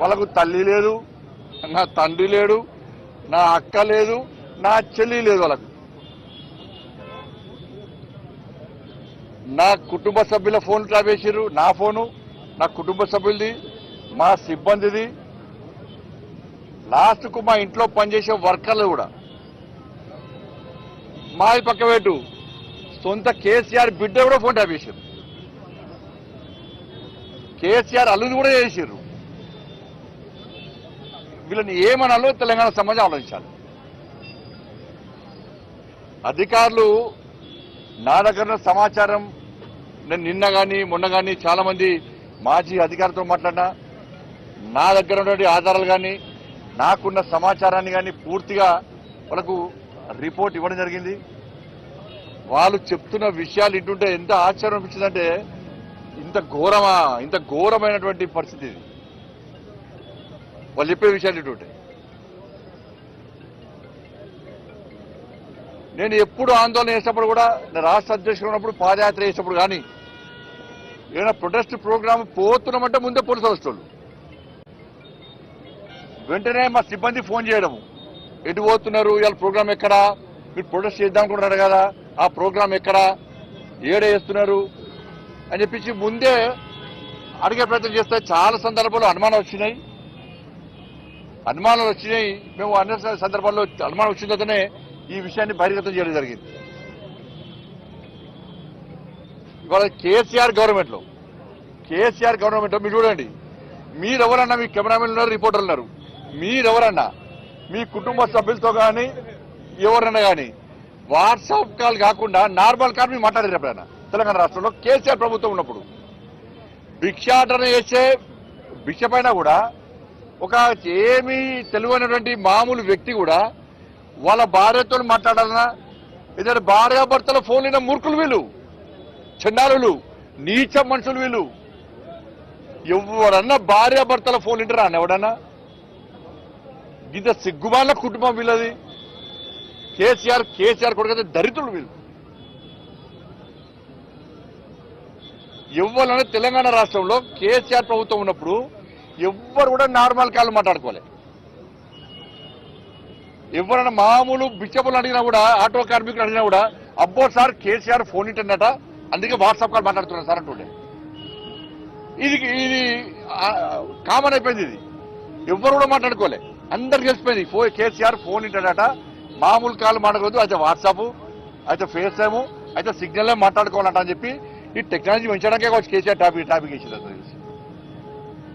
వాళ్ళకు తల్లి లేదు నా తండ్రి లేడు నా అక్క లేదు నా చెల్లి లేదు వాళ్ళకు. నా కుటుంబ సభ్యుల ఫోన్ ట్రాప్ చేసిర్రు నా ఫోను నా కుటుంబ సభ్యులది మా సిబ్బందిది. లాస్ట్కు మా ఇంట్లో పనిచేసే వర్కర్లు కూడా. మాది పక్క సొంత కేసీఆర్ బిడ్డ కూడా ఫోన్ ట్యాప్ చేశారు కేసీఆర్ అల్లుని కూడా చేశారు వీళ్ళని ఏమనాలో తెలంగాణ సమాజం ఆలోచించాలి. అధికారులు నా దగ్గర ఉన్న సమాచారం నేను నిన్న కానీ మొన్న కానీ చాలా మంది మాజీ అధికారులతో మాట్లాడినా నా దగ్గర ఉన్నటువంటి ఆధారాలు కానీ నాకున్న సమాచారాన్ని కానీ పూర్తిగా వాళ్ళకు రిపోర్ట్ ఇవ్వడం జరిగింది. వాళ్ళు చెప్తున్న విషయాలు ఇంటుంటే ఎంత ఆశ్చర్యం అనిపించిందంటే ఇంత ఘోరమా ఇంత ఘోరమైనటువంటి పరిస్థితి ఇది. వాళ్ళు చెప్పే విషయాలు ఇటువంటి నేను ఎప్పుడు ఆందోళన చేసినప్పుడు కూడా నేను రాష్ట్ర అధ్యక్షుడు ఉన్నప్పుడు పాదయాత్ర చేసినప్పుడు కానీ ఏదైనా ప్రొటెస్ట్ ప్రోగ్రామ్ పోతున్నామంటే ముందే పోలీసు వస్తువులు. వెంటనే మా సిబ్బంది ఫోన్ చేయడము. ఎటు పోతున్నారు ఇవాళ ప్రోగ్రామ్ ఎక్కడా? మీరు ప్రొటెస్ట్ చేద్దాం అనుకుంటున్నారు కదా ఆ ప్రోగ్రామ్ ఎక్కడా? ఏడ చేస్తున్నారు? అని చెప్పించి ముందే అడిగే ప్రయత్నం చేస్తే చాలా సందర్భాలు అనుమానం వచ్చినాయి. అనుమానాలు వచ్చినాయి. మేము అన్ని సందర్భాల్లో అనుమానం వచ్చిన తర్వాతనే ఈ విషయాన్ని బహిర్గతం చేయడం జరిగింది. ఇవాళ కేసీఆర్ గవర్నమెంట్లో కేసీఆర్ గవర్నమెంట్లో మీరు చూడండి. మీరెవరన్నా మీ కెమెరామెన్ ఉన్నారు రిపోర్టర్లు ఉన్నారు. మీరెవరన్నా మీ కుటుంబ సభ్యులతో కానీ ఎవరన్నా కానీ వాట్సాప్ కాల్ కాకుండా నార్మల్ కాల్ మీరు మాట్లాడారు ఎప్పుడైనా? తెలంగాణ రాష్ట్రంలో కేసీఆర్ ప్రభుత్వం ఉన్నప్పుడు. భిక్షాటన చేసే భిక్ష పైన కూడా ఒక ఏమీ తెలివైనటువంటి మామూలు వ్యక్తి కూడా వాళ్ళ భార్యతో మాట్లాడాలన్నా ఇద్దరు భార్యాభర్తల ఫోన్ మూర్ఖులు వీళ్ళు చండాలులు నీచ మనుషులు వీళ్ళు. ఎవరన్నా భార్యాభర్తల ఫోన్ ఇంటరా అన్న ఎవడన్నా? ఇంత సిగ్గుమాల కుటుంబం వీళ్ళది. కేసీఆర్ కేసీఆర్ కొడుకు దరిద్రులు వీళ్ళు. ఎవ్వరైనా తెలంగాణ రాష్ట్రంలో కేసీఆర్ ప్రభుత్వం ఉన్నప్పుడు ఎవ్వరు కూడా నార్మల్ కాళ్ళు మాట్లాడుకోవాలి ఎవరైనా మామూలు బిచ్చపులు అడిగినా కూడా ఆటో కార్మికులు అడిగినా కూడా అబ్బో సార్ కేసీఆర్ ఫోన్ ఇంటన్నట అందుకే వాట్సాప్ కాల్ మాట్లాడుతున్నారు సార్ అంటుండే. ఇది ఇది కామన్ అయిపోయింది ఇది. ఎవ్వరు కూడా మాట్లాడుకోలే. అందరు తెలిసిపోయింది ఫో కేసీఆర్ ఫోన్ ఇంటన్నట మామూలు కాల్ మాట్లాడకూడదు అయితే వాట్సాప్ అయితే ఫేస్ టైము అయితే సిగ్నల్ మాట్లాడుకోవాలంట అని చెప్పి ఈ టెక్నాలజీ పెంచడానికే కావచ్చు కేసీఆర్ టాపిక్ టాపిక్ ఇచ్చింది